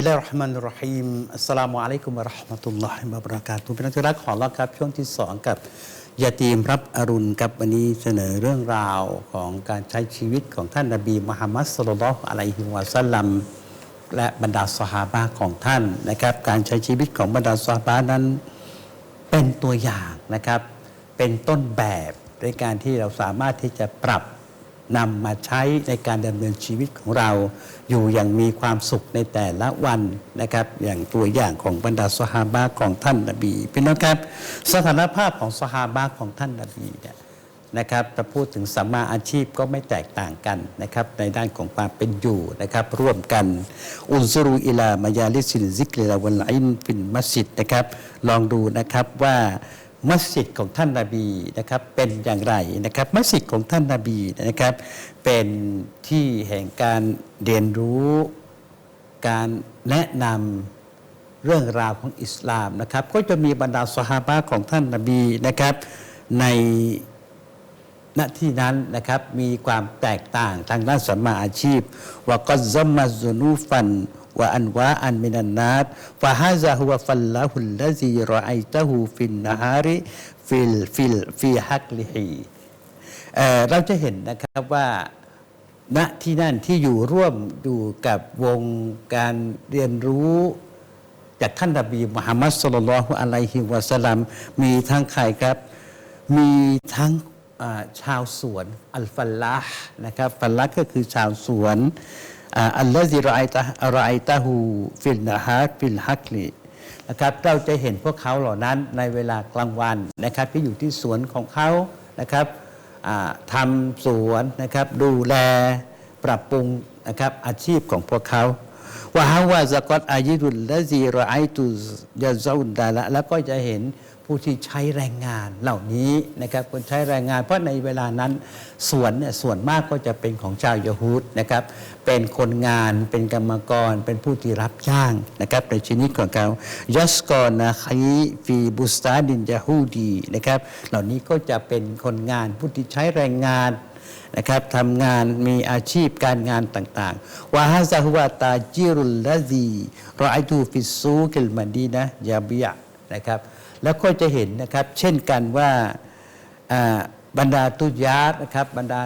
มิลลาฮิรเราะห์มานิรเราะฮีมอัสสลามุอะลัยกุมวะเราะห์มะตุลลอฮิวะบะเราะกาตุฮ์เป็นที่รักของเราครับ ช่วงที่สองกับยาตีมรับอรุณกับวันนี้เสนอเรื่องราวของการใช้ชีวิตของท่านนบีมุฮัมมัดสุลลัลลอฮุอะลัยฮิวะสัลลัมและบรรดาสหาบะของท่านนะครับ การใช้ชีวิตของบรรดาสหาบะนั้นเป็นตัวอย่างนะครับ เป็นต้นแบบในการที่เราสามารถที่จะปรับ นำมาใช้ในการดำเนินชีวิตของเรา อยู่อย่างมีความสุขในแต่ละวันนะครับ อย่างตัวอย่างของบรรดาสหาบะของท่านนบีพี่น้องครับ สถานภาพของสหาบะของท่านนบีเนี่ยนะครับถ้าพูดถึงสัมมาอาชีพก็ไม่แตกต่างกันนะครับ ในด้านของความเป็นอยู่นะครับ ร่วมกันอุนซุรูอิลามายาลิสินซิกเลลาวันไลน์ฟินมัสยิดนะครับ ลองดูนะครับว่า มัสยิดของท่านนาบีนะครับเป็นอย่างไรนะครับมัสยิดของท่านนาบีนะครับ เป็นที่แห่งการเรียนรู้การแนะนำเรื่องราวของอิสลามนะครับ ก็จะมีบรรดาสหาบะของท่านนาบีนะครับ ในณที่นั้นนะครับมีความแตกต่างทางด้านสัมมาอาชีพว่าก็ซัมมาซุนูฟัน วอันวาอันมินันนาตฟาฮาซาฮุวฟัลลาฮุลลาซีรอไอตะฮูฟินนาฮาริฟิลฟิลฟีฮักลิฮีเราจะเห็นนะครับว่าณที่นั่นที่อยู่ร่วมอยู่กับวงการเรียนรู้จากท่านนบีมุฮัมมัดสุลลัลลอฮุอะลัยฮิวะสลัมมีทั้งใครครับ มีทั้งชาวสวน อัลฟัลลาห์นะครับฟัลลาห์ก็คือชาวสวน อัลลอฮิรอไอตะรอไอตะฮูฟิลนะฮาฟิลฮักลีนะครับเราจะเห็นพวกเขาเหล่านั้นในเวลากลางวันนะครับ ที่อยู่ที่สวนของเขานะครับทำสวนนะครับ ดูแลปรับปรุงนะครับอาชีพของพวกเขาว่าฮาวาสกอตอายิรุลและซีรอไอตุยาซาอุนดาละแล้วก็จะเห็น ผู้ที่ใช้แรงงานเหล่านี้นะครับคนใช้แรงงาน เพราะในเวลานั้นสวนเนี่ยส่วนมากก็จะเป็นของชาวยะฮูดนะครับเป็นคนงานเป็นกรรมกรเป็นผู้ที่รับจ้างนะครับในชีวิตของเขายัสกอนะคีฟีบุสตาดินยาฮูดีนะครับเหล่านี้ก็จะเป็นคนงานผู้ที่ใช้แรงงานนะครับทำงานมีอาชีพการงานต่างๆวาฮาซาฮุวาตาจิรุลลาซีรอไอตูฟิซูกิลมาดีนะยาบิยะนะครับ แล้วก็จะเห็นนะครับ เช่นกันว่าบรรดาตุยาร์นะครับบรรดา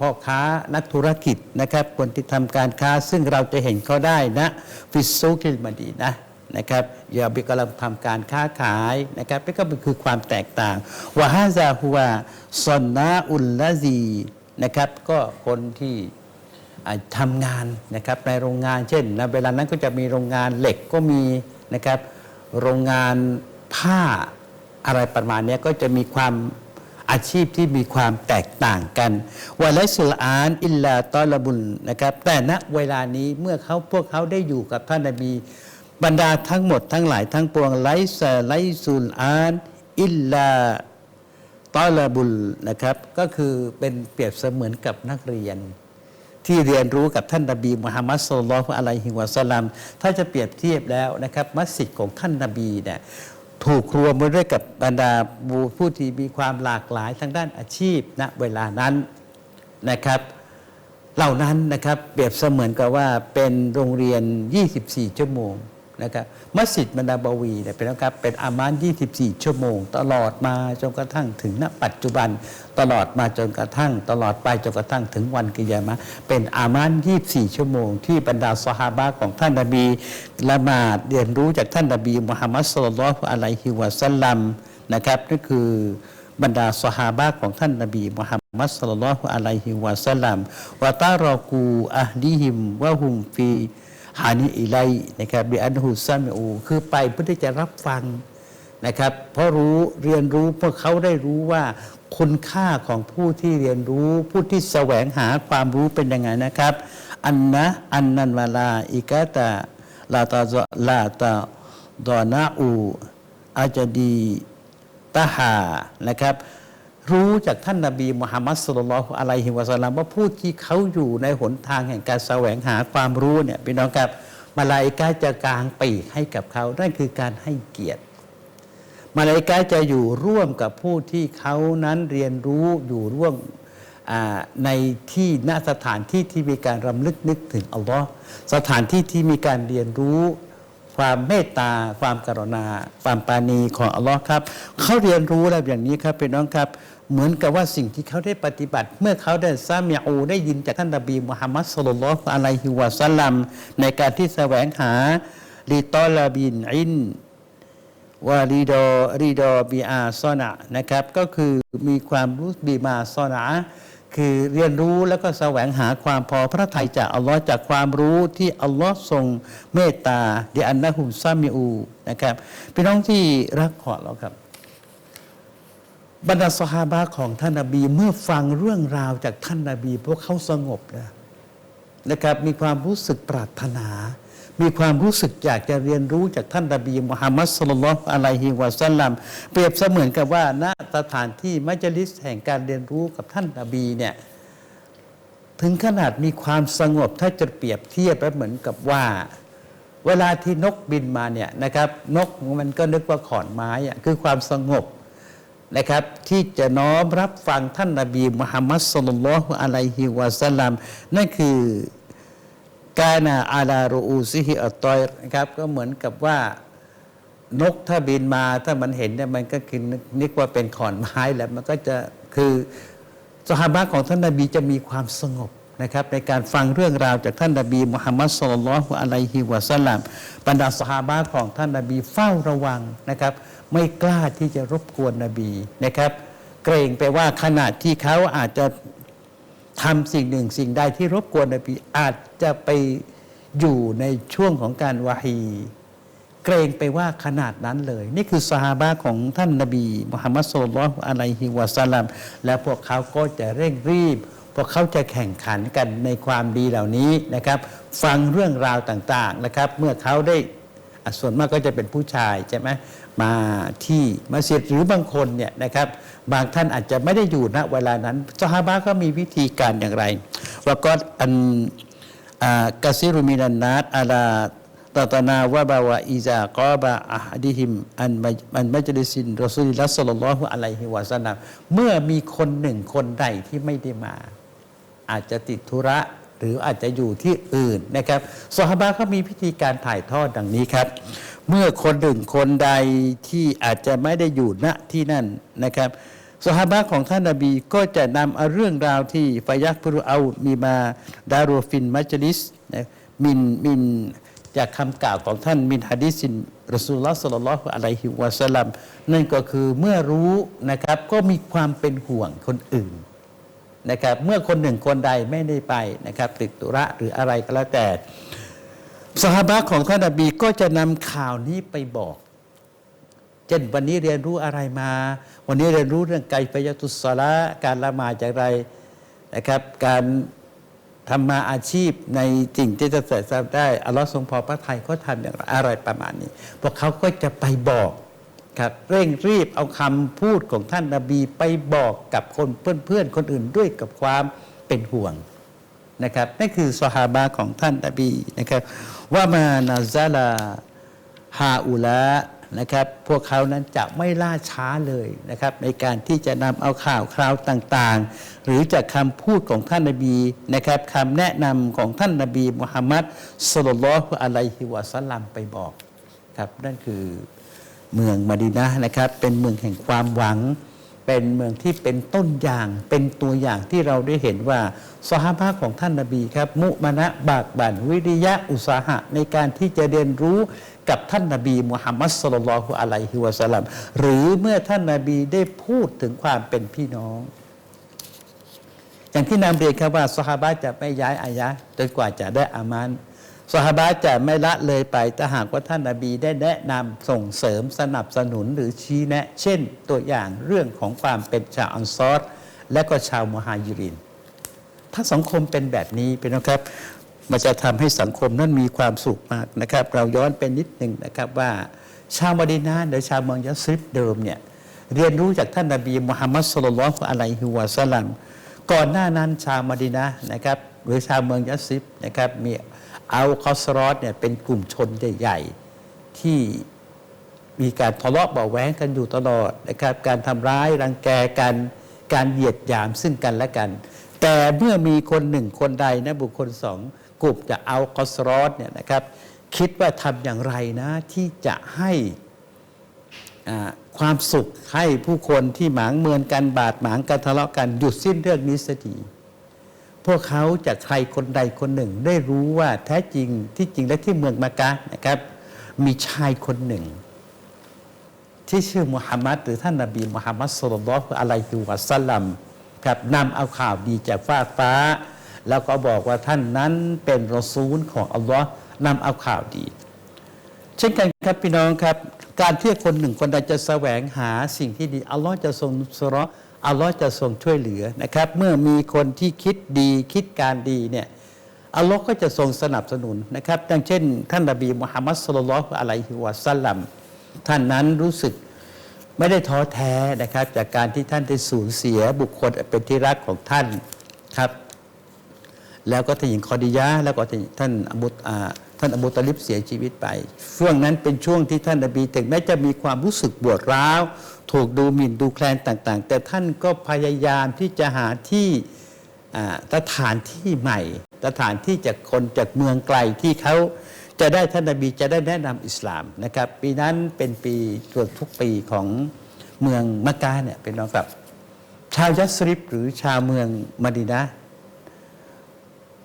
พ่อค้านักธุรกิจนะครับคนที่ทำการค้าซึ่งเราจะเห็นเขาได้นะฟิสซูกิลมาดีนะนะครับอย่าบิกำลังทำการค้าขายนะครับนี่ก็คือความแตกต่างวาฮาซาฮุวาซอนนาอุลลาซีนะครับก็คนที่ทำงานนะครับในโรงงานเช่นในเวลานั้นก็จะมีโรงงานเหล็กก็มีนะครับโรงงาน ผ้าอะไรประมาณนี้ก็จะมีความอาชีพที่มีความแตกต่างกันวะไลสุลอานอิลลาตอลบุลนะครับ แต่ณเวลานี้เมื่อเขาพวกเขาได้อยู่กับท่านนบีบรรดาทั้งหมดทั้งหลายทั้งปวงไลซะไลสุลอานอิลลาตอลาบุลนะครับ ก็คือเป็นเปรียบเสมือนกับนักเรียน ที่เรียนรู้กับท่านนบีมุฮัมมัดสุลลัลอฮุอะลัยฮิวะสัลลัมถ้าจะเปรียบเทียบแล้วนะครับมัสยิดของท่านนบีเนี่ย ถูกรวมไว้ด้วยกับบรรดาผู้ที่มีความหลากหลายทางด้านอาชีพณเวลานั้นนะครับ เหล่านั้นนะครับเปรียบเสมือนกับว่าเป็นโรงเรียน 24 ชั่วโมง นะครับมัสยิดมันดาบวีเนี่ยเป็นนะครับเป็นอามาน 24 ชั่วโมง ตลอดมาจนกระทั่งถึงณปัจจุบัน ตลอดมาจนกระทั่ง ตลอดไปจนกระทั่งถึงวันกิยามะเป็นอามาน 24 ชั่วโมง ที่บรรดาสหาบะของท่านนบีละหมาดเรียนรู้จากท่านนบีมุฮัมมัดสุลลัลอฮุอะลัยฮิวะสัลลัมนะครับนั่นคือบรรดาสหาบะของท่านนบีมุฮัมมัดสุลลัลอฮุอะลัยฮิวะสัลลัมวะตารอกูอะฮลีฮิมวะฮุมฟี ฮานิอิไลนะครับบิอันฮุซามิอูคือไปเพื่อที่จะรับฟังนะครับ เพราะรู้เรียนรู้เพวกเขาได้รู้ว่าคุณค่าของผู้ที่เรียนรู้ ผู้ที่แสวงหาความรู้เป็นยังไงนะครับ อันนะอันนันวาลาอิกาตาลาตาซอลาตาดอนาอูอาจดีตาหานะครับ รู้จากท่านนบีมุฮัมมัดสุลลัลลอฮุอะลัยฮิวะสัลลัมว่าผู้ที่เขาอยู่ในหนทางแห่งการแสวงหาความรู้เนี่ยพี่น้องครับมาลาอิกาจะกลางปีกให้กับเขานั่นคือการให้เกียรติ มาลาอิกาจะอยู่ร่วมกับผู้ที่เขานั้นเรียนรู้อยู่ร่วมในที่ณสถานที่ที่มีการรำลึกนึกถึงอัลลอฮ์สถานที่ที่มีการเรียนรู้ ความเมตตา ความกรุณา ความปาณีของอัลลอฮ์ครับเขาเรียนรู้แล้วอย่างนี้ครับพี่น้องครับ เหมือนกับว่าสิ่งที่เขาได้ปฏิบัติ เมื่อเขาได้ซามีอูได้ยินจากท่านนบีมุฮัมมัดสุลลัลลอฮุอะลัยฮิวะสัลลัมในการที่แสวงหาลีตอลาบินอินวารีดอรีดอบีอาซอนะนะครับ ก็คือมีความรู้บีมาซอนะ คือเรียนรู้แล้วก็แสวงหาความพอพระทัยจากอัลลอฮ์จากความรู้ที่อัลลอฮ์ทรงเมตตาดิอันนะฮุมซามิอูนะครับพี่น้องที่รักขอเราครับ บรรดาสหาบะของท่านนาบีเมื่อฟังเรื่องราวจากท่านนาบี พวกเขาสงบนะนะครับมีความรู้สึกปรารถนา มีความรู้สึกอยากจะเรียนรู้จากท่านนบีมุฮัมมัดสุลลัลลอฮุอะลัยฮิวะสัลลัมเปรียบเสมือนกับว่าณสถานที่มัจลิสแห่งการเรียนรู้กับท่านนบีเนี่ยถึงขนาดมีความสงบถ้าจะเปรียบเทียบแล้วเหมือนกับว่า เวลาที่นกบินมาเนี่ยนะครับนกมันก็นึกว่าขอนไม้อะคือความสงบนะครับที่จะน้อมรับฟังท่านนบีมุฮัมมัดสุลลัลลอฮุอะลัยฮิวะสัลลัมนั่นคือ กานาอาลารูอูซิฮิอัตอยนะครับ ก็เหมือนกับว่านกถ้าบินมาถ้ามันเห็นเนี่ยมันก็คือนึกว่าเป็นขอนไม้แล้วมันก็จะคือสหาบะของท่านนาบีจะมีความสงบนะครับในการฟังเรื่องราวจากท่านนาบีมุฮัมมัดสุลลัลอฮุอะลัยฮิวะสัลลัมบรรดาสหาบะของท่านนาบีเฝ้าระวังนะครับ ไม่กล้าที่จะรบกวนนบีนะครับ เกรงไปว่าขณะที่เขาอาจจะ ทำสิ่งหนึ่งสิ่งใดที่รบกวนนบีอาจจะไปอยู่ในช่วงของการวาฮีเกรงไปว่าขนาดนั้นเลย นี่คือสหาบะของท่านนบีมุฮัมมัดสุลลัลอะลัยฮิวะสัลลัมและพวกเขาก็จะเร่งรีบ พวกเขาจะแข่งขันกันในความดีเหล่านี้นะครับ ฟังเรื่องราวต่างๆนะครับ เมื่อเขาได้ ส่วนมากก็จะเป็นผู้ชายใช่ไหมมาที่มัสยิดหรือบางคนเนี่ยนะครับ บางท่านอาจจะไม่ได้อยู่ณเวลานั้นสหาบะก็มีวิธีการอย่างไรว่าก็อันอ่ากาซิรุมินันนัดอาลาตตนาวะบาวะอิซากอบะอะดิฮิมอันมัจอันมัจลิสินรอซูลิลลาฮ์ศ็อลลัลลอฮุอะลัยฮิวะซัลลัมเมื่อมีคนหนึ่งคนใดที่ไม่ได้มา อาจจะติดธุระ หรืออาจจะอยู่ที่อื่นนะครับสหบาเขามีพิธีการถ่ายทอดดังนี้ครับ เมื่อคนหนึ่งคนใดที่อาจจะไม่ได้อยู่ณที่นั่นนะครับสหบาของท่านนาบีก็จะนำเอาเรื่องราวที่ฟายักพุรุเอามีมาดารูฟินมัจลิสนะมินมินจากคำกล่าวของท่านมินฮะดิษินรสูลลอฮ์สัลลัลลอฮุอะลัยฮิวะสัลลัมนั่นก็คือเมื่อรู้นะครับก็มีความเป็นห่วงคนอื่น นะครับเมื่อคนหนึ่งคนใดไม่ได้ไปนะครับติดตุระหรืออะไรก็แล้วแต่สหบะของท่านนบีก็จะนำข่าวนี้ไปบอก เช่นวันนี้เรียนรู้อะไรมา วันนี้เรียนรู้เรื่องไกปยตุสละการละหมาดอย่างไรนะครับ การทำมาอาชีพในสิ่งที่จะเสร็จทราได้อัลลอฮ์ทรงพอพระทัยเขาทำอย่างไรอะไรประมาณนี้พวกเขาก็จะไปบอก ครับเร่งรีบเอาคำพูดของท่านนาบีไปบอกกับคนเพื่อนๆคนอื่นด้วยกับความเป็นห่วงนะครับนั่นคือสหาบะของท่านนบีนะครับว่ามานาซาลาฮาอุละนะครับพวกเขานั้นจะไม่ล่าช้าเลยนะครับในการที่จะนำเอาข่าวคราวต่างๆ หรือจากคำพูดของท่านนบีนะครับคำแนะนำของท่านนบีมุฮัมมัดสุลลัลฮุอะลัยฮิวะสัลลัมไปบอกครับนั่นคือ เมืองมะดีนะนะครับ เป็นเมืองแห่งความหวัง เป็นเมืองที่เป็นต้นอย่าง เป็นตัวอย่างที่เราได้เห็นว่าสหภาพของท่านนาบีครับ มุมานะบากบั่นวิริยะอุตสาหะ ในการที่จะเรียนรู้กับท่านนาบีมุฮัมมัดสุลลัลลอฮุอะลัยฮิวะสัลลัมหรือเมื่อท่านนาบีได้พูดถึงความเป็นพี่น้อง อย่างที่นำเรียนครับว่าสหาบะจะไม่ย้ายอายะจนกว่าจะได้อามาน สหบะจะไม่ละเลยไปถ้าหากว่าท่านนาบีได้แนะนำส่งเสริมสนับสนุนหรือชี้แนะ เช่นตัวอย่างเรื่องของความเป็นชาวอันซอรและก็ชาวมุฮายิรินถ้าสังคมเป็นแบบนี้เป็นนะครับ มันจะทำให้สังคมนั้นมีความสุขมากนะครับ เราย้อนไปนิดหนึ่งนะครับว่า ชาวมดีนาหรือชาวเมืองยัสริบเดิมเนี่ยเรียนรู้จากท่านนบีมุฮัมมัดสุลลัลลอฮุอะลัยฮิวะสลัมก่อนหน้านั้นชาวมดีนานะครับ หรือชาวเมืองยัสริบนะครับมี อัลคอสรอสเนี่ยเป็นกลุ่มชนใหญ่ๆที่มีการทะเลาะเบาะแว้งกันอยู่ตลอดนะครับการทำร้ายรังแกกันการเหยียดหยามซึ่งกันและกัน แต่เมื่อมีคนหนึ่งคนใดนะบุคคลสองกลุ่มจะเอากอสรอสเนี่ยนะครับคิดว่าทำอย่างไรนะที่จะให้ความสุขให้ผู้คนที่หมางเมือนกันบาดหมางกันทะเลาะกันหยุดสิ้นเรื่องนี้สักที พวกเขาจะใครคนใดคนหนึ่ง ได้รู้ว่าแท้จริงที่จริงและที่เมืองมักะนะครับ มีชายคนหนึ่ง ที่ชื่อมุฮัมมัดหรือท่านนบีมุฮัมมัดสุลลัลลอฮุอะลัยฮิวะสัลลัมครับนำเอาข่าวดีจากฟ้าฟ้า แล้วก็บอกว่าท่านนั้นเป็นรอซูลของอัลลอฮ์นำเอาข่าวดี เช่นกันครับพี่น้องครับ การที่คนหนึ่งคนใดจะแสวงหาสิ่งที่ดีอัลลอฮ์จะทรงนุสเราะห์ อัลลอฮ์จะทรงช่วยเหลือนะครับ เมื่อมีคนที่คิดดีคิดการดีเนี่ยอัลลอฮ์ก็จะทรงสนับสนุนนะครับดังเช่น ท่านนบีมุฮัมมัดสุลลัลลอฮุอะลัยฮิวะสัลลัมท่านนั้นรู้สึกไม่ได้ท้อแท้นะครับ จากการที่ท่านได้สูญเสียบุคคลเป็นที่รักของท่านครับ แล้วก็ท่านหญิงคอดิยะแล้วก็ท่านอบูอ่า ท่านอบูตลิบเสียชีวิตไป ช่วงนั้นเป็นช่วงที่ท่านนบีถึงแม้จะมีความรู้สึกปวดร้าว ถูกดูหมิ่นดูแคลนต่างๆ แต่ท่านก็พยายามที่จะหาที่อ่าสถานที่ใหม่ สถานที่จากคนจากเมืองไกลที่เขาจะได้ท่านนบีจะได้แนะนำอิสลามนะครับปีนั้นเป็นปีส่วทุกปีของเมืองมักกะเนี่ยเป็นน้องกับชาวยัสริบหรือชาวเมืองมะดีนะ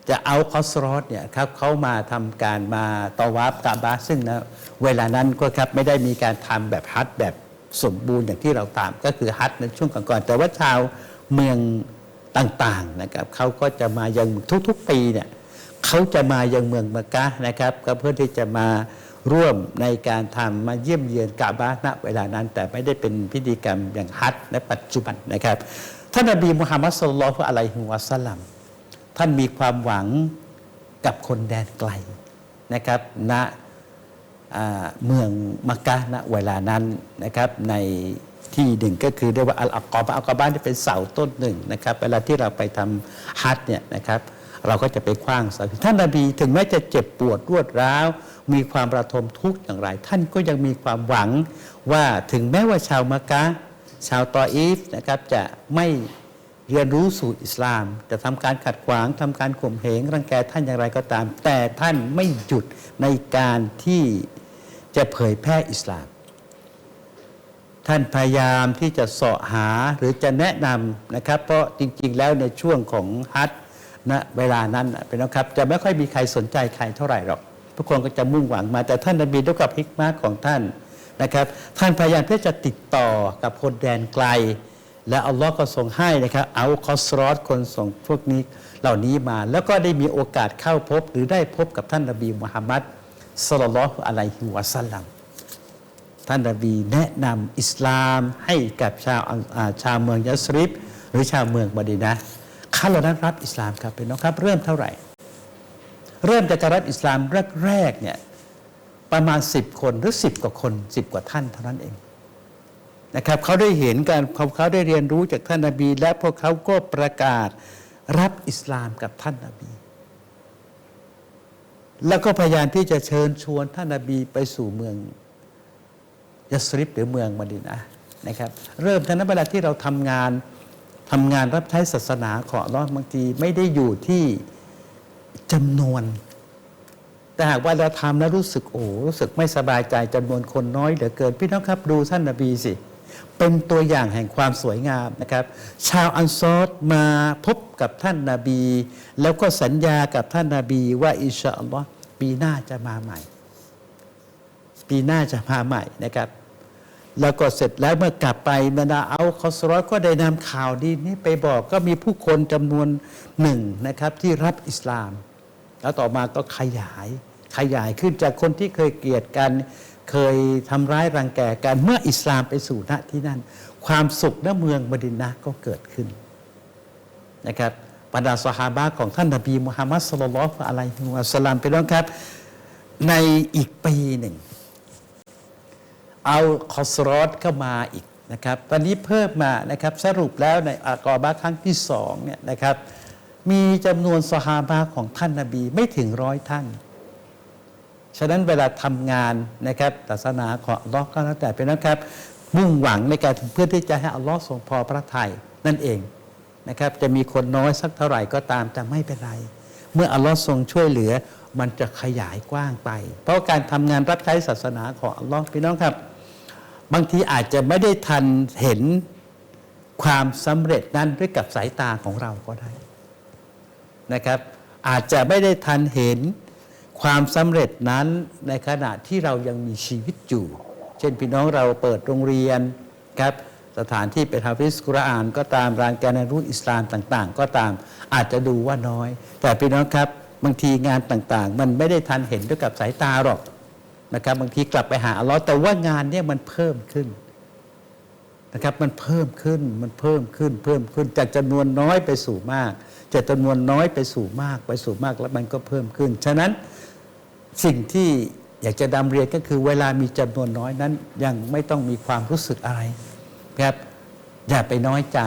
จะเอาคอสรอสเนี่ยครับเขามาทำการมาตอวาบกาบาซึ่งนะเวลานั้นก็ครับไม่ได้มีการทำแบบฮัทแบบสมบูรณ์อย่างที่เราตามก็คือฮัทในช่วงก่อนๆแต่ว่าชาวเมืองต่างๆนะครับเขาก็จะมายังทุกๆปีเนี่ยเขาจะมายังเมืองมักะนะครับก็เพื่อที่จะมาร่วมในการทำมาเยี่ยมเยียนกาบาณเวลานั้น แต่ไม่ได้เป็นพิธีกรรมอย่างฮัทในปัจจุบันนะครับท่านนบีมุฮัมมัดสุลลัลอฮุอะลัยฮิวะสัลลัม ท่านมีความหวังกับคนแดนไกลนะครับณเมืองมักกะณเวลานั้นนะครับในที่หนึ่งก็คือเรียกว่าอัลอักอบอัลกอบะนี่เป็นเสาต้นหนึ่งนะครับเวลาที่เราไปทำฮัจญ์เนี่ยนะครับเราก็จะไปคว้างเสาท่านนบีถึงแม้จะเจ็บปวดรวดร้าว มีความระทมทุกข์อย่างไร ท่านก็ยังมีความหวังว่าถึงแม้ว่าชาวมักกะชาวตออีฟนะครับจะไม่ เรียนรู้สูตรอิสลาม จะทำการขัดขวางทำการข่มเหงรังแกท่านอย่างไรก็ตาม แต่ท่านไม่หยุดในการที่จะเผยแพร่อิสลาม ท่านพยายามที่จะเสาะหาหรือจะแนะนำนะครับ เพราะจริง ๆ แล้วในช่วงของฮัทนะเวลานั้นนะเป็นนะครับ จะไม่ค่อยมีใครสนใจใครเท่าไหร่หรอกทุกคนก็จะมุ่งหวังมา แต่ท่านนบีด้วยกับฮิกมาของท่านนะครับ ท่านพยายามที่จะติดต่อกับคนแดนไกล และอัลลอฮ์ก็ทรงให้นะครับเอาคอสรอสคนส่งพวกนี้เหล่านี้มา แล้วก็ได้มีโอกาสเข้าพบ หรือได้พบกับท่านนบีมุฮัมมัดสลลัลลอฮุอะลัยฮิวะสัลลัมท่านนบีแนะนำอิสลามให้กับชาวชาวเมืองยัสริบหรือชาวเมืองมะดีนะเขาเหล่านั้นรับอิสลามครับเป็นน้องครับเริ่มเท่าไหร่ เริ่มจากการรับอิสลามแรกๆเนี่ยประมาณ 10 คนหรือ 10 กว่าคน 10 กว่าท่านเท่านั้นเอง นะครับเขาได้เห็นการเขาเขาได้เรียนรู้จากท่านนาบี และพวกเขาก็ประกาศรับอิสลามกับท่านนาบี แล้วก็พยายามที่จะเชิญชวนท่านนาบีไปสู่เมืองยัสริบหรือเมืองมะดินะนะครับ เริ่มจากนั้นเวลาที่เราทำงานทำงานรับใช้ศาสนาของอัลลาะห์บางทีไม่ได้อยู่ที่จำนวน แต่หากว่าเราทำแล้วรู้สึกโอ้รู้สึกไม่สบายใจจำนวนคนน้อยเหลือเกิน พี่น้องครับดูท่านนาบีสิ เป็นตัวอย่างแห่งความสวยงามนะครับ ชาวอันซอรมาพบกับท่านนาบี แล้วก็สัญญากับท่านนาบีว่าอินชาอัลลอฮ์ปีหน้าจะมาใหม่ ปีหน้าจะมาใหม่นะครับ แล้วก็เสร็จแล้วเมื่อกลับไปบรรดาเอาคอสรอสก็ได้นำข่าวดีนี้ไปบอกก็มีผู้คนจำนวนหนึ่งนะครับที่รับอิสลาม แล้วต่อมาก็ขยายขยายขึ้นจากคนที่เคยเกลียดกัน เคยทำร้ายรังแกกันเมื่ออิสลามไปสู่ณที่นั่น ความสุขณเมืองมดินนะก็เกิดขึ้นนะครับบรรดาสหาบะของท่านนบีมุฮัมมัดสุลลัลอะลัยฮิวะสลลัมไปแล้วครับ ในอีกปีหนึ่ง เอาคอสรอสเข้ามาอีกนะครับตอนนี้เพิ่มมานะครับสรุปแล้วในอากอบะครั้งที่สองเนี่ยนะครับมีจำนวนสหาบะของท่านนบีไม่ถึงร้อยท่าน ฉะนั้นเวลาทำงานนะครับศาสนาของอัลลอฮ์ก็แล้วแต่เป็นนะครับ มุ่งหวังในการเพื่อที่จะให้อัลลอฮ์ทรงพอพระทัยนั่นเองนะครับ จะมีคนน้อยสักเท่าไหร่ก็ตามแต่ไม่เป็นไร เมื่ออัลลอฮ์ทรงช่วยเหลือมันจะขยายกว้างไป เพราะการทำงานรับใช้ศาสนาของอัลลอฮ์พี่น้องครับ บางทีอาจจะไม่ได้ทันเห็นความสำเร็จนั้นด้วยกับสายตาของเราก็ได้นะครับ อาจจะไม่ได้ทันเห็น ความสำเร็จนั้นในขณะที่เรายังมีชีวิตอยู่ เช่นพี่น้องเราเปิดโรงเรียนครับสถานที่เป็นฮาฟิสกุรอานก็ตามร้านการเรียนรู้อิสลามต่าง ๆ ก็ตามอาจจะดูว่าน้อย แต่พี่น้องครับบางทีงานต่างๆ มันไม่ได้ทันเห็นด้วยกับสายตาหรอกนะครับบางทีกลับไปหาอัลลอฮ์แต่ว่างานเนี่ยมันเพิ่มขึ้นนะครับมันเพิ่มขึ้นมันเพิ่มขึ้นเพิ่มขึ้นจากจำนวนน้อยไปสู่มากจากจำนวนน้อยไปสู่มากไปสู่มากแล้วมันก็เพิ่มขึ้น ฉะนั้น สิ่งที่อยากจะดำเรียนก็คือเวลามีจำนวนน้อยนั้น ยังไม่ต้องมีความรู้สึกอะไรครับอย่าไปน้อยใจ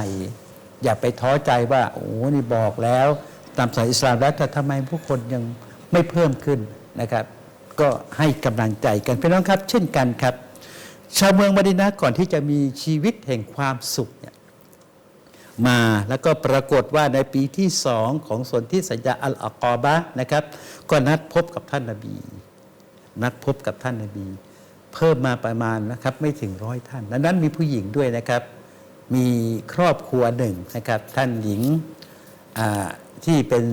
อย่าไปท้อใจว่าโอ้นี่บอกแล้ว ตามสายอิสลามแล้วแต่ทำไมผู้คนยังไม่เพิ่มขึ้นนะครับ ก็ให้กำลังใจกันพี่น้องครับ เช่นกันครับ ชาวเมืองมดินะห์ก่อนที่จะมีชีวิตแห่งความสุข มาแล้วก็ปรากฏว่าในปีที่สองของสนที่สัญญาอัลอากอบะนะครับ ก็นัดพบกับท่านนาบี นัดพบกับท่านนาบี เพิ่มมาประมาณนะครับไม่ถึงร้อยท่านดังนั้นมีผู้หญิงด้วยนะครับ มีครอบครัวหนึ่งนะครับ ท่านหญิงที่เป็น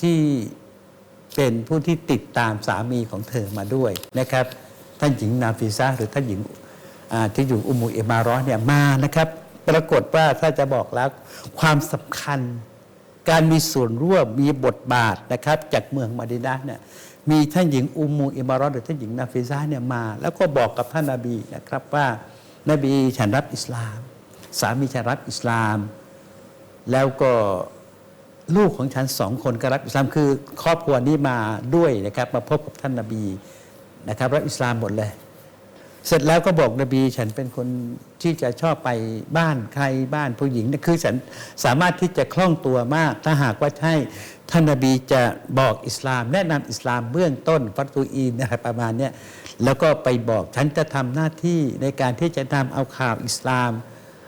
ที่เป็นผู้ที่ติดตามสามีของเธอมาด้วยนะครับ ท่านหญิงนาฟิซาหรือท่านหญิงที่อยู่อุมูเอมารอเนี่ยมานะครับ ปรากฏว่าถ้าจะบอกแล้วความสำคัญ การมีส่วนร่วมมีบทบาทนะครับ จากเมืองมาดินะห์เนี่ยมีท่านหญิงอุมูเอมารอหรือท่านหญิงนาฟิซาเนี่ยมา แล้วก็บอกกับท่านนาบีนะครับว่านบีฉันรับอิสลาม สามีฉันรับอิสลาม แล้วก็ลูกของฉันสองคนก็รับอิสลามคือครอบครัวนี้มาด้วยนะครับ มาพบกับท่านนาบีนะครับรับอิสลามหมดเลย เสร็จแล้วก็บอกนบีฉันเป็นคนที่จะชอบไปบ้านใครบ้านผู้หญิงนะคือฉันสามารถที่จะคล่องตัวมาก ถ้าหากว่าใช่ท่านนบีจะบอกอิสลาม แนะนำอิสลามเบื้องต้นฟัตูอีนอะไรประมาณเนี้ยแล้วก็ไปบอกฉันจะทำหน้าที่ในการที่จะนำเอาข่าวอิสลาม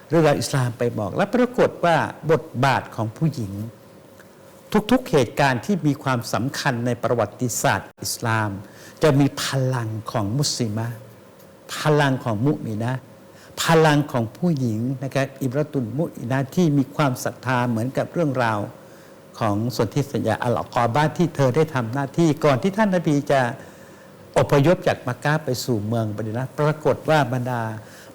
เรื่องราวอิสลามไปบอก และปรากฏว่าบทบาทของผู้หญิง ทุกๆเหตุการณ์ที่มีความสำคัญในประวัติศาสตร์อิสลาม จะมีพลังของมุสลิมะ พลังของมุมินะ พลังของผู้หญิงนะครับอิบรตุนมุอินะที่มีความศรัทธาเหมือนกับเรื่องราวของสนธิสัญญาอัลกอบ้านที่เธอได้ทำหน้าที่ก่อนที่ท่านนบีจะอพยพจากมักกะไปสู่เมืองบดินะปรากฏว่าบรรดา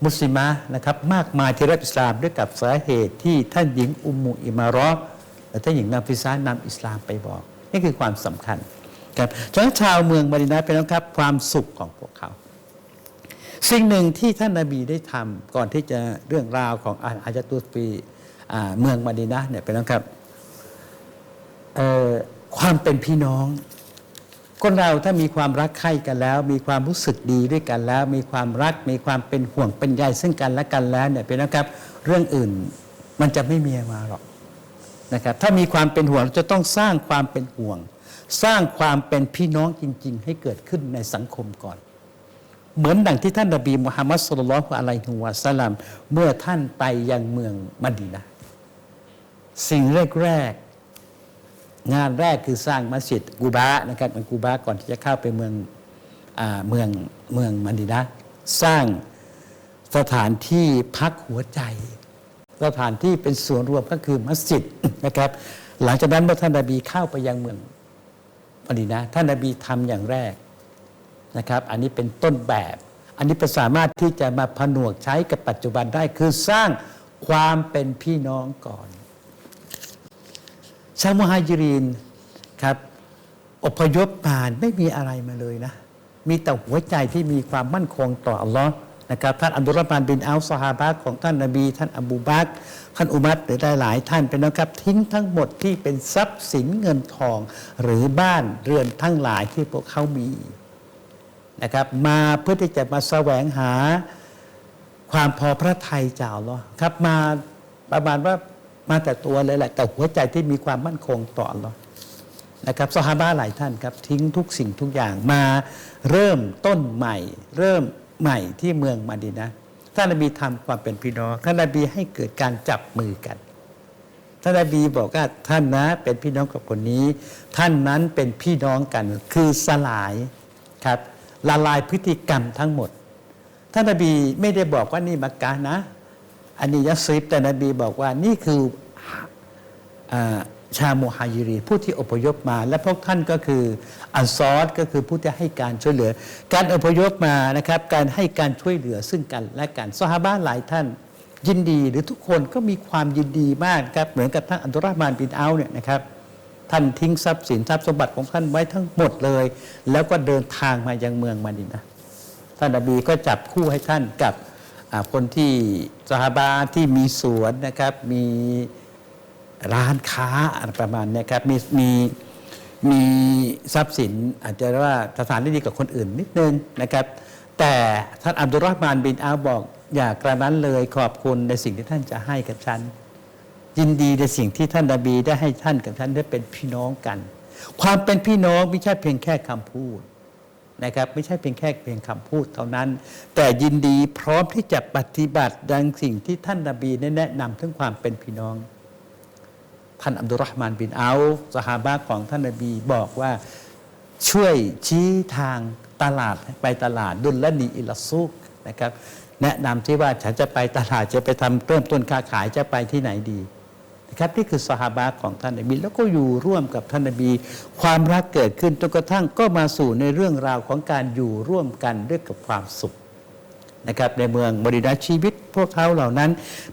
มุสลิมะนะครับมากมายที่รับอิสลามด้วยกับสาเหตุที่ท่านหญิงอุมมุอิมารอและท่านหญิงนาฟิซานำอิสลามไปบอก นี่คือความสำคัญครับฉะนั้นชาวเมืองมดินะเป็นนะครับความสุขของพวกเขา สิ่งหนึ่งที่ท่านนาบีได้ทำก่อนที่จะเรื่องราวของอาอาจตุสฟีเมืองมาดินะเนี่ยเป็นนะครับความเป็นพี่น้อง คนเราถ้ามีความรักใคร่กันแล้ว มีความรู้สึกดีด้วยกันแล้ว มีความรักมีความเป็นห่วงเป็นใยซึ่งกันและกันแล้วเนี่ยเป็นนะครับเรื่องอื่นมันจะไม่มีมาหรอกนะครับถ้ามีความเป็นห่วงเราจะต้องสร้างความเป็นห่วง สร้างความเป็นพี่น้องจริง ๆ ให้เกิดขึ้นในสังคมก่อน เหมือนดังที่ท่านนบีมุฮัมมัดสุลลัลอฮุอะลัยฮิวะสัลลัมเมื่อท่านไปยังเมืองมะดีนะสิ่งแรกๆงานแรกคือสร้างมัสยิดกูบานะครับมันกูบาก่อนที่จะเข้าไปเมืองอเมืองเมืองมดีนะสร้างสถานที่พักหัวใจ สถานที่เป็นส่วนรวมก็คือมัสยิดนะครับ หลังจากนั้นเมื่อท่านนบีเข้าไปยังเมืองมดีนะท่านนบีทำอย่างแรก นะครับอันนี้เป็นต้นแบบ อันนี้เป็นสามารถที่จะมาผนวกใช้กับปัจจุบันได้คือสร้างความเป็นพี่น้องก่อน ชาวมุฮัจิรินครับอพยพผ่านไม่มีอะไรมาเลยนะ มีแต่หัวใจที่มีความมั่นคงต่ออัลลอฮ์นะครับท่านอับดุลรหมานบินอัลซอฮาบะของท่านนบี ท่านอบูบักท่านอุมัรหรือหลายท่านเป็นนะครับทิ้งทั้งหมดที่เป็นทรัพย์สินเงินทองหรือบ้านเรือนทั้งหลายที่พวกเขามี นะครับมาเพื่อที่จะมาแสวงหาความพอพระทัยเจ้ากอัลลอครับมาประมาณว่ามาแต่ตัวเลยแหละ แต่หัวใจที่มีความมั่นคงต่ออัลลอนะครับซฮาบะหลายท่านครับทิ้งทุกสิ่งทุกอย่างมาเริ่มต้นใหม่ เริ่มใหม่ที่เมืองมาดีนะท่านนบีทำความเป็นพี่น้องท่านนบีให้เกิดการจับมือกันท่านนบีบอกว่าท่านนะเป็นพี่น้องกับคนนี้ ท่านนั้นเป็นพี่น้องกันคือสลายครับ ละลายพฤติกรรมทั้งหมด ท่านนบีไม่ได้บอกว่านี่มักกะนะ อันนี้ยัสริบแต่นบีบอกว่านี่คืออชาโมฮายิรี ผู้ที่อพยพมา และพวกท่านก็คืออันซอรก็คือผู้ที่ให้การช่วยเหลือ การอพยพมานะครับ การให้การช่วยเหลือซึ่งกันและกันซอฮาบะหลายท่านยินดีหรือทุกคนก็มีความยินดีมากครับเหมือนกับท่านอันตุรหมานบินเอาเนี่ยนะครับ ท่านทิ้งทรัพย์สินทรัพย์สมบัติของท่านไว้ทั้งหมดเลย แล้วก็เดินทางมายังเมืองมาดินะท่านนบีก็จับคู่ให้ท่านกับคนที่สหาบาที่มีสวนนะครับ มีร้านค้าประมาณนี้ครับมีมีมีทรัพย์สิน อาจจะว่าสถานที่ดีกับคนอื่นนิดนึงนะครับ แต่ท่านอับดุลรอฮ์มานบินอาบอกอย่ากระนั้นเลยขอบคุณในสิ่งที่ท่านจะให้กับฉัน ยินดีในสิ่งที่ท่านนบีได้ให้ท่านกับท่านได้เป็นพี่น้องกัน ความเป็นพี่น้องไม่ใช่เพียงแค่คำพูดนะครับไม่ใช่เพียงแค่เพียงคำพูดเท่านั้น แต่ยินดีพร้อมที่จะปฏิบัติดังสิ่งที่ท่านนบีได้แนะนำถึงความเป็นพี่น้อง ท่านอับดุลรอฮ์มานบินอาสหาบะของท่านนบีบอกว่าช่วยชี้ทางตลาดไปตลาดดุลละนีอิลซุกนะครับแนะนำที่ว่าฉันจะไปตลาดจะไปทำเริ่มต้นค้าขายจะไปที่ไหนดี นะครับนี่คือสหาบะของท่านนบีแล้วก็อยู่ร่วมกับท่านนบี ความรักเกิดขึ้นจนกระทั่งก็มาสู่ในเรื่องราวของการอยู่ร่วมกันด้วยกับความสุขนะครับในเมืองบริดาชีวิตพวกเขาเหล่านั้น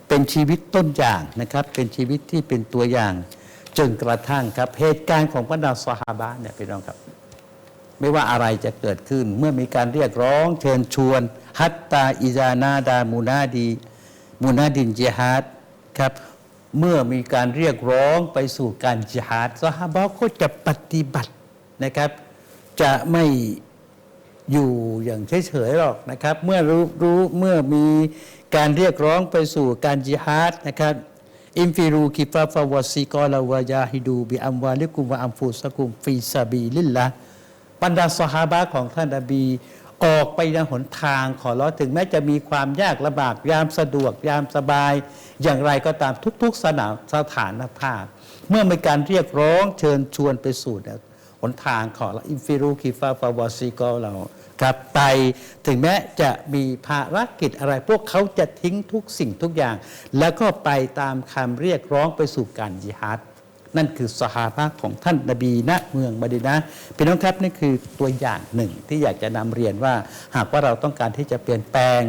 เป็นชีวิตต้นอย่างนะครับเป็นชีวิตที่เป็นตัวอย่างจนกระทั่งครับเหตุการณ์ของบรรดาสหาบะเนี่ยพี่น้องครับไม่ว่าอะไรจะเกิดขึ้นเมื่อมีการเรียกร้องเชิญชวน ฮัตตาอิจานาดามูนาดี มูนาดินเจฮัดครับ เมื่อมีการเรียกร้องไปสู่การจิฮัดซฮาบะก็จะปฏิบัตินะครับ จะไม่อยู่อย่างเฉยๆหรอกนะครับ เมื่อรู้รู้เมื่อมีการเรียกร้องไปสู่การจิฮัดนะครับอิมฟิรูคิฟาฟาวซิกอลาวายาฮิดูบิอัมวาลิกุมวะอัมฟุสกุมฟีซาบีลิลละบรรดาสหาบะของท่านนบีออกไปยังหนทางขอร้อถึงแม้จะมีความยากลำบากยามสะดวกยามสบาย อย่างไรก็ตามทุกๆสนามสถานภาพ เมื่อมีการเรียกร้องเชิญชวนไปสู่หนทางขอละอินฟิรูคิฟาฟาวาซิกเราครับไปถึงแม้จะมีภารกิจอะไร พวกเขาจะทิ้งทุกสิ่งทุกอย่าง แล้วก็ไปตามคำเรียกร้องไปสู่การยิฮัดนั่นคือสหภาบะของท่านนบีณเมืองมดีนะพี่น้องครับนี่คือตัวอย่างหนึ่งที่อยากจะนำเรียนว่า หากว่าเราต้องการที่จะเปลี่ยนแปลง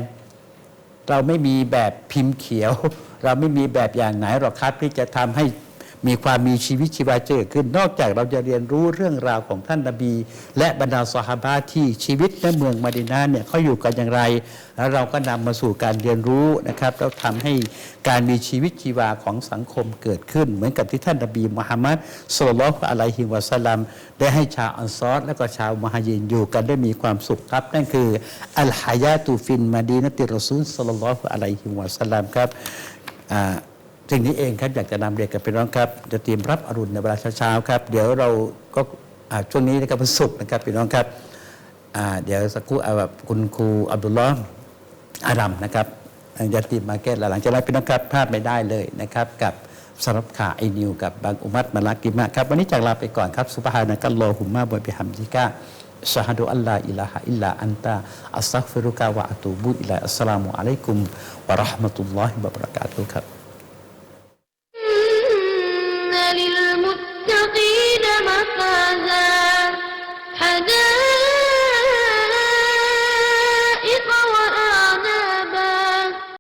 เราไม่มีแบบพิมพ์เขียว เราไม่มีแบบอย่างไหนหรอกครับที่จะทำให้มีความมีชีวิตชีวาเจริญขึ้น นอกจากเราจะเรียนรู้เรื่องราวของท่านนบี และบรรดาสหาบะที่ชีวิตในเมืองมะดีนะห์เนี่ยเขาอยู่กันอย่างไร แล้วเราก็นำมาสู่การเรียนรู้นะครับแล้วทำให้การมีชีวิตชีวาของสังคมเกิดขึ้น เหมือนกับที่ท่านนบีมุฮัมมัดสุลลัลลอฮุอะลัยฮิวะสลัมได้ให้ชาวอันซอรและก็ชาวมหายินอยู่กันได้มีความสุขครับ นั่นคืออัลฮายาตุฟินมาดีนติรอซูลสุลลัลลอฮุอะลัยฮิวะสลัมครับ สิ่งนี้เองครับอยากจะนำเรียนกับพี่น้องครับจะเตรียมรับอรุณในเวลาเช้าๆครับ เดี๋ยวเราก็ช่วงนี้นะครับวันศุกร์นะครับพี่น้องครับเดี๋ยวสักครู่เอาแบบคุณครูอับดุลลอฮ์อารัมนะครับยาติมาเก็ตหลังจากนั้นพี่น้องครับพลาดไม่ได้เลยนะครับกับสำหรับข่าไอนิวกับบางอุมัตมาลากิมะครับวันนี้จากลาไปก่อนครับสุบฮานะกัลลอฮุมมะบะบิฮัมดิกะชาฮดุอัลลาอิลาฮะอิลลาอันตาอัสตัฆฟิรุกะวะอะตูบุอิลัมุอะลัยกุมวะเราะห์มะตุลลอฮิวะบะ